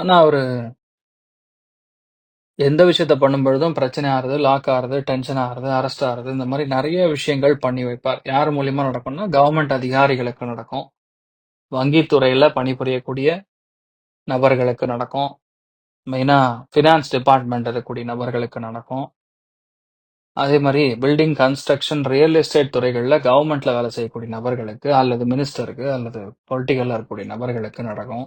ஆனால் அவர் எந்த விஷயத்த பண்ணும்பொழுதும் பிரச்சனை ஆறுது லாக் ஆறுது டென்ஷன் ஆறுது அரெஸ்ட் ஆறுது இந்த மாதிரி நிறைய விஷயங்கள் பண்ணி வைப்பார். யார் மூலியமா நடக்கும்னா கவர்மெண்ட் அதிகாரிகளுக்கு நடக்கும். வங்கித்துறையில பணிபுரியக்கூடிய நபர்களுக்கு நடக்கும். மெயினா ஃபினான்ஸ் டிபார்ட்மெண்ட் இருக்கக்கூடிய நபர்களுக்கு நடக்கும். அதே மாதிரி பில்டிங் கன்ஸ்ட்ரக்ஷன் ரியல் எஸ்டேட் துறைகளில் கவர்மெண்ட்ல வேலை செய்யக்கூடிய நபர்களுக்கு அல்லது மினிஸ்டருக்கு அல்லது பொலிட்டிக்கல்ல இருக்கக்கூடிய நபர்களுக்கு நடக்கும்.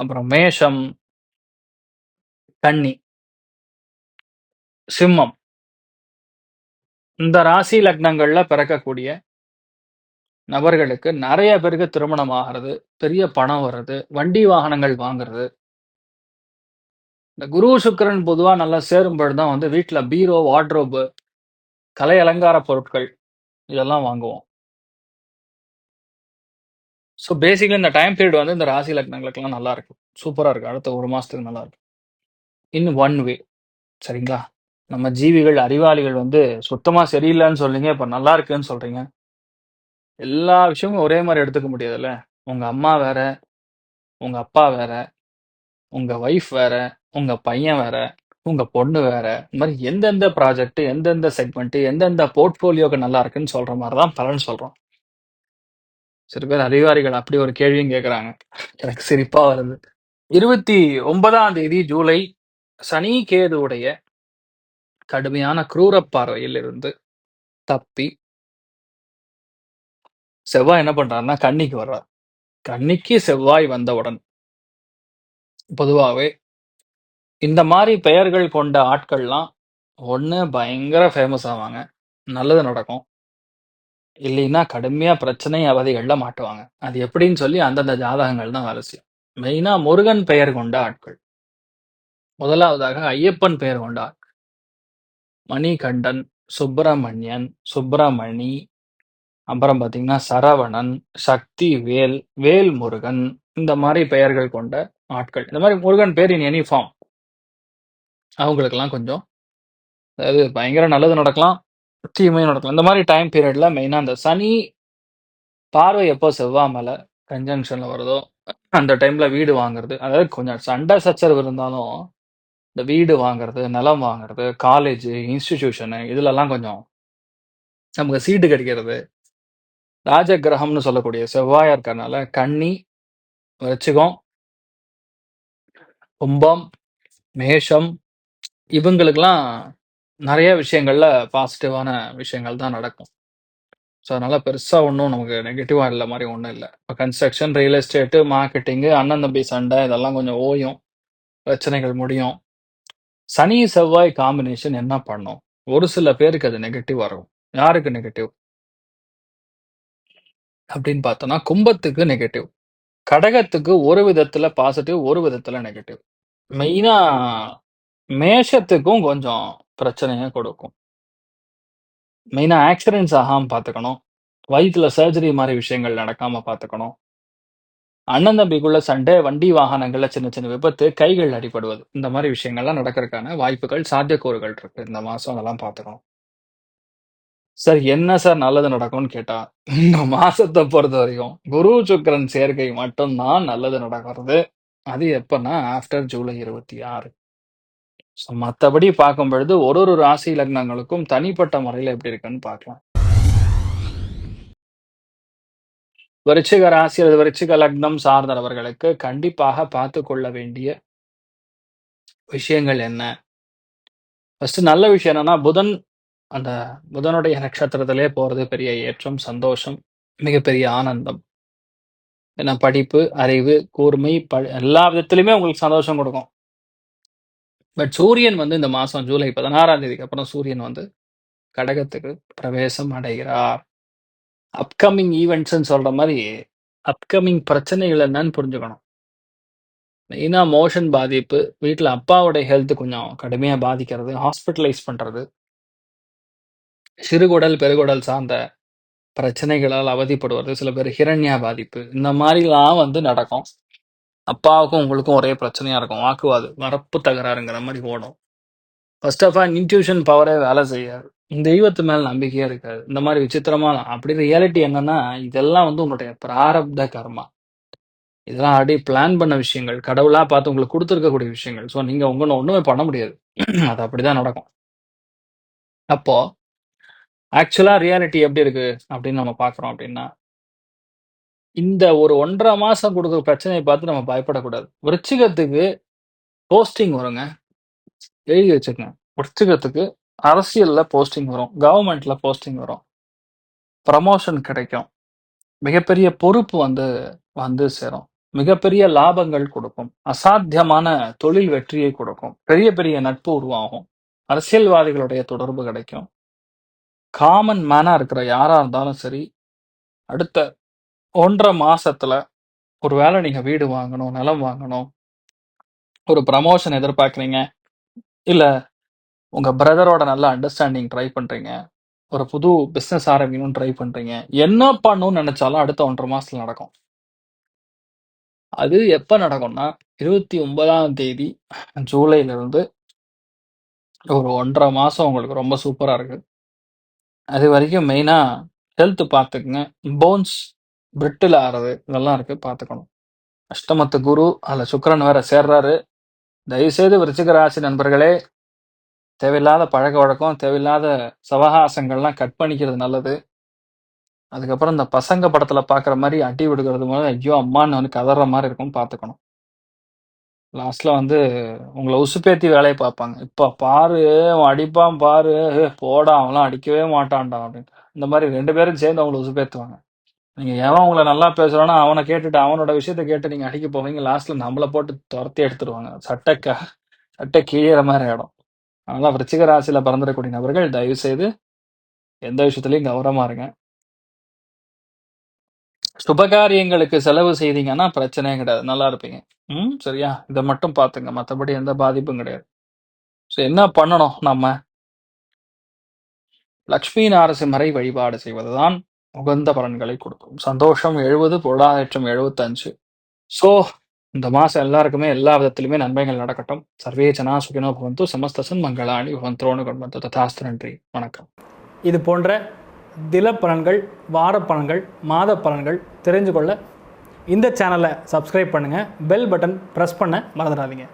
அப்புறம் மேஷம் கன்னி சிம்மம். இந்த ராசி லக்னங்கள்ல பிறக்கக்கூடிய நபர்களுக்கு நிறைய பேருக்கு திருமணம் ஆகிறது பெரிய பணம் வர்றது வண்டி வாகனங்கள் வாங்குறது. இந்த குரு சுக்கிரன் பொதுவாக நல்லா சேரும்பொழுது தான் வந்து வீட்டில் பீரோ வார்ட்ரோபு கலை அலங்கார பொருட்கள் இதெல்லாம் வாங்குவோம். ஸோ பேசிக்கலி இந்த டைம் பீரியட் வந்து இந்த ராசி லக்னங்களுக்கெல்லாம் நல்லா இருக்கும். சூப்பராக இருக்கும். அடுத்த ஒரு மாதத்துக்கு நல்லா இருக்கும். இன் ஒன் வே சரிங்களா? நம்ம ஜீவிகள் அறிவாளிகள் வந்து சுத்தமாக சரியில்லைன்னு சொல்றீங்க இப்போ நல்லா இருக்குன்னு சொல்றீங்க. எல்லா விஷயமும் ஒரே மாதிரி எடுத்துக்க முடியாதுல்ல? உங்கள் அம்மா வேற உங்கள் அப்பா வேற உங்கள் ஒய்ஃப் வேற உங்கள் பையன் வேற உங்கள் பொண்ணு வேற இந்த மாதிரி எந்தெந்த ப்ராஜெக்ட் எந்தெந்த செக்மெண்ட் எந்தெந்த போர்ட்ஃபோலியோக்கு நல்லா இருக்குன்னு சொல்ற மாதிரி தான் பலன் சொல்கிறோம் சில பேர் அறிவாளிகள் அப்படி ஒரு கேள்வியும் கேட்குறாங்க எனக்கு சிரிப்பா வருது. இருபத்தி ஒன்பதாம் தேதி ஜூலை சனி கேதுவுடைய கடுமையான குரூர பார்வையில் இருந்து தப்பி செவ்வாய் என்ன பண்றாருன்னா கன்னிக்கு வர்றார். கன்னிக்கு செவ்வாய் வந்தவுடன் பொதுவாகவே இந்த மாதிரி பெயர்கள் கொண்ட ஆட்கள்லாம் ஒண்ணு பயங்கர ஃபேமஸ் ஆவாங்க. நல்லது நடக்கும். இல்லைன்னா கடுமையா பிரச்சனை அவதிகள்ல மாட்டுவாங்க. அது எப்படின்னு சொல்லி அந்தந்த ஜாதகங்கள் தான் வேலை செய்யும் மெயினா முருகன் பெயர் கொண்ட ஆட்கள். முதலாவதாக ஐயப்பன் பெயர் கொண்ட ஆட்கள். மணிகண்டன் சுப்பிரமணியன் சுப்பிரமணி அப்புறம் பார்த்தீங்கன்னா சரவணன் சக்தி வேல் வேல் முருகன் இந்த மாதிரி பெயர்கள் கொண்ட ஆட்கள். இந்த மாதிரி முருகன் பேர் இன் எனி ஃபார்ம் அவங்களுக்கெல்லாம் கொஞ்சம் அதாவது பயங்கர நல்லது நடக்கலாம். தீமையும் நடக்கலாம் இந்த மாதிரி டைம் பீரியட்ல மெயினா அந்த சனி பார்வை எப்போ செவ்வாய் மேல கன்ஜங்ஷன்ல வருதோ அந்த டைம்ல வீடு வாங்குறது. அதாவது கொஞ்சம் சண்டை சச்சரவு இருந்தாலும் இந்த வீடு வாங்குறது நிலம் வாங்குறது காலேஜ் இன்ஸ்டிடியூஷனு இதுலலாம் கொஞ்சம் நமக்கு சீட்டு கிடைக்கிறது. ராஜ கிரகம்னு சொல்லக்கூடிய செவ்வாயா இருக்கறனால கன்னி விருச்சிகம் கும்பம் மேஷம் இவங்களுக்கெல்லாம் நிறைய விஷயங்கள்ல பாசிட்டிவான விஷயங்கள் தான் நடக்கும். ஸோ அதனால பெருசா ஒன்றும் நமக்கு நெகட்டிவா இல்லை மாதிரி ஒன்றும் இல்லை. இப்போ கன்ஸ்ட்ரக்ஷன் ரியல் எஸ்டேட்டு மார்க்கெட்டிங்கு அண்ணன் தம்பி சண்டை இதெல்லாம் கொஞ்சம் ஓயும். பிரச்சனைகள் முடியும். சனி செவ்வாய் காம்பினேஷன் என்ன பண்ணும்? ஒரு சில பேருக்கு அது நெகட்டிவ் வரும் யாருக்கு நெகட்டிவ் அப்படின்னு பார்த்தோம்னா கும்பத்துக்கு நெகட்டிவ் கடகத்துக்கு ஒரு விதத்துல பாசிட்டிவ் ஒரு விதத்துல நெகட்டிவ் மெயினா மேஷத்துக்கும் கொஞ்சம் பிரச்சனையை கொடுக்கும். மெயினா ஆக்சிடென்ட்ஸ் ஆகாம பார்த்துக்கணும். வயித்துல சர்ஜரி மாதிரி விஷயங்கள் நடக்காம பார்த்துக்கணும். அண்ணன் தம்பிக்குள்ள சண்டை வண்டி வாகனங்கள்ல சின்ன சின்ன விபத்து கைகள் அடிபடுவது இந்த மாதிரி விஷயங்கள்லாம் நடக்கிறதுக்கான வாய்ப்புகள் சாத்தியக்கூறுகள் இருக்கு. இந்த மாசம் அதெல்லாம் பார்த்துக்கணும். சார் என்ன சார் நல்லது நடக்கும்னு கேட்டா இந்த மாசத்தை பொறுத்த வரைக்கும் குரு சுக்கிரன் சேர்க்கை மட்டும்தான் நல்லது நடக்கிறது. அது எப்பன்னா ஆஃப்டர் ஜூலை இருபத்தி ஆறு. ஸோ மற்றபடி பார்க்கும் பொழுது ஒரு ஒரு ராசி லக்னங்களுக்கும் தனிப்பட்ட முறையில் எப்படி இருக்குன்னு பார்க்கலாம். விருச்சிக ராசி அல்லது விருச்சிக லக்னம் சார்ந்தவர்களுக்கு கண்டிப்பாக பார்த்து கொள்ள வேண்டிய விஷயங்கள் என்ன? ஃபர்ஸ்ட் நல்ல விஷயம் என்னன்னா புதன் அந்த புதனுடைய நட்சத்திரத்திலே போறது பெரிய ஏற்றம் சந்தோஷம் மிகப்பெரிய ஆனந்தம். ஏன்னா படிப்பு அறிவு கூர்மை ப எல்லா விதத்துலையுமே உங்களுக்கு சந்தோஷம் கொடுக்கும். பட் சூரியன் வந்து இந்த மாதம் ஜூலை பதினாறாம் தேதிக்கு அப்புறம் சூரியன் வந்து கடகத்துக்கு பிரவேசம் அடைகிறார். அப்கமிங் ஈவெண்ட்ஸ்ன்னு சொல்ற மாதிரி அப்கமிங் பிரச்சனைகள் என்னன்னு புரிஞ்சுக்கணும். மெயினாக மோஷன் பாதிப்பு வீட்டில் அப்பாவோட ஹெல்த் கொஞ்சம் கடுமையாக பாதிக்கிறது ஹாஸ்பிட்டலைஸ் பண்ணுறது சிறுகுடல் பெருகுடல் சார்ந்த பிரச்சனைகளால் அவதிப்படுவது சில பேர் ஹிரண்யா பாதிப்பு இந்த மாதிரிலாம் வந்து நடக்கும். அப்பாவுக்கும் உங்களுக்கும் ஒரே பிரச்சனையாக இருக்கும். வாக்குவாது வரப்பு தகராறுங்கிற மாதிரி ஓடும். ஃபர்ஸ்ட் ஆஃப் ஆல் இன்ட்யூஷன் பவரே வேலை செய்யாது. தெய்வத்து மேல் நம்பிக்கையே இருக்காது. இந்த மாதிரி விசித்திரமா அப்படி ரியாலிட்டி என்னன்னா இதெல்லாம் வந்து உங்களுடைய பிராரப்த கர்மா. இதெல்லாம் ஆல்ரெடி பிளான் பண்ண விஷயங்கள் கடவுளா பார்த்து உங்களுக்கு கொடுத்துருக்கக்கூடிய விஷயங்கள். ஸோ நீங்க உங்களை ஒண்ணுமே பண்ண முடியாது. அது அப்படிதான் நடக்கும். அப்போ ஆக்சுவலா ரியாலிட்டி எப்படி இருக்கு? அப்படின்னு நம்ம பார்க்குறோம் அப்படின்னா இந்த ஒரு ஒன்றரை மாசம் கொடுக்குற பிரச்சனையை பார்த்து நம்ம பயப்படக்கூடாது. விருச்சிகத்துக்கு போஸ்டிங் வருங்க. எழுதி வச்சுக்கங்க. விருச்சிகத்துக்கு அரசியல்ல போஸ்டிங் வரும். கவர்மெண்ட்ல போஸ்டிங் வரும். ப்ரமோஷன் கிடைக்கும். மிகப்பெரிய பொறுப்பு வந்து வந்து சேரும். மிகப்பெரிய லாபங்கள் கொடுக்கும். அசாத்தியமான தொழில் வெற்றியை கொடுக்கும். பெரிய பெரிய நட்பு உருவாகும். அரசியல்வாதிகளுடைய தொடர்பு கிடைக்கும். காமன் மேனா இருக்கிற யாரா இருந்தாலும் சரி அடுத்த ஒன்றரை மாசத்துல ஒருவேளை நீங்க வீடு வாங்கணும் நிலம் வாங்கணும் ஒரு ப்ரமோஷன் எதிர்பார்க்குறீங்க இல்ல உங்க பிரதரோட நல்ல அண்டர்ஸ்டாண்டிங் ட்ரை பண்றீங்க ஒரு புது பிசினஸ் ஆரம்பிக்கணும்னு ட்ரை பண்றீங்க என்ன பண்ணணும்னு நினைச்சாலும் அடுத்த ஒன்றரை மாசத்துல நடக்கும். அது எப்ப நடக்கும்னா இருபத்தி ஒன்பதாம் தேதி ஜூலைல இருந்து ஒரு ஒன்றரை மாசம் உங்களுக்கு ரொம்ப சூப்பரா இருக்கு. அது வரைக்கும் மெயினா ஹெல்த் பார்த்துக்குங்க போன்ஸ் பிரிட்டில் ஆறது இதெல்லாம் இருக்கு பார்த்துக்கணும். அஷ்டமத்து குரு அதில் சுக்கரன் வேற சேர்றாரு. தயவுசெய்து விருச்சிக ராசி நண்பர்களே தேவையில்லாத பழக்க வழக்கம் தேவையில்லாத சவகாசங்கள்லாம் கட் பண்ணிக்கிறது நல்லது. அதுக்கப்புறம் இந்த பசங்க படத்தில் பார்க்குற மாதிரி அடி விடுக்கிறது மூலம் ஐயோ அம்மான்னு வந்து கதற மாதிரி இருக்கும் பார்த்துக்கணும். லாஸ்ட்ல வந்து உங்களை உசுப்பேத்தி வேலையை பார்ப்பாங்க. இப்ப பாரு அவன் அடிப்பான் பாரு போடா அவன்லாம் அடிக்கவே மாட்டான்டா அப்படின்னு இந்த மாதிரி ரெண்டு பேரும் சேர்ந்து அவங்களை உசுப்பேத்துவாங்க. நீங்க எவன் உங்களை நல்லா பேசுறானோ அவனை கேட்டுட்டு அவனோட விஷயத்த கேட்டு நீங்க அடிக்க போவீங்க. லாஸ்ட்ல நம்மளை போட்டு துரத்தி எடுத்துருவாங்க. சட்டை க சட்டை கிழியிற மாதிரி ஆயிடும். அதனால விருச்சிக ராசியில பிறந்திருக்கக்கூடிய நபர்கள் தயவு செய்து எந்த விஷயத்துலயும் கௌரவமா இருங்க. சுபகாரியங்களுக்கு செலவு செய்தீங்கன்னா பிரச்சனையே கிடையாது. நல்லா இருப்பீங்க. ம் சரியா? இதை மட்டும் பார்த்துங்க. மற்றபடி எந்த பாதிப்பும் கிடையாது. ஸோ என்ன பண்ணணும் நம்ம? லக்ஷ்மி நாரசிம்மரை வழிபாடு செய்வதுதான் உகந்த பலன்களை கொடுக்கும் சந்தோஷம் எழுபது பொருளாதாரம் எழுபத்தஞ்சு. ஸோ இந்த மாதம் எல்லாருக்குமே எல்லா விதத்திலுமே நன்மைகள் நடக்கட்டும். சர்வே ஜனா சுகினோ பவந்து சமஸ்தசன் மங்களாணி பவந்தோனு கொண்டு ததாஸ்து நன்றி வணக்கம். இது போன்ற தில பலன்கள் வார பலன்கள் மாத பலன்கள் தெரிஞ்சு கொள்ள இந்த சேனலை சப்ஸ்கிரைப் பண்ணுங்கள் பெல் பட்டன் ப்ரெஸ் பண்ண மறந்துடாதீங்க.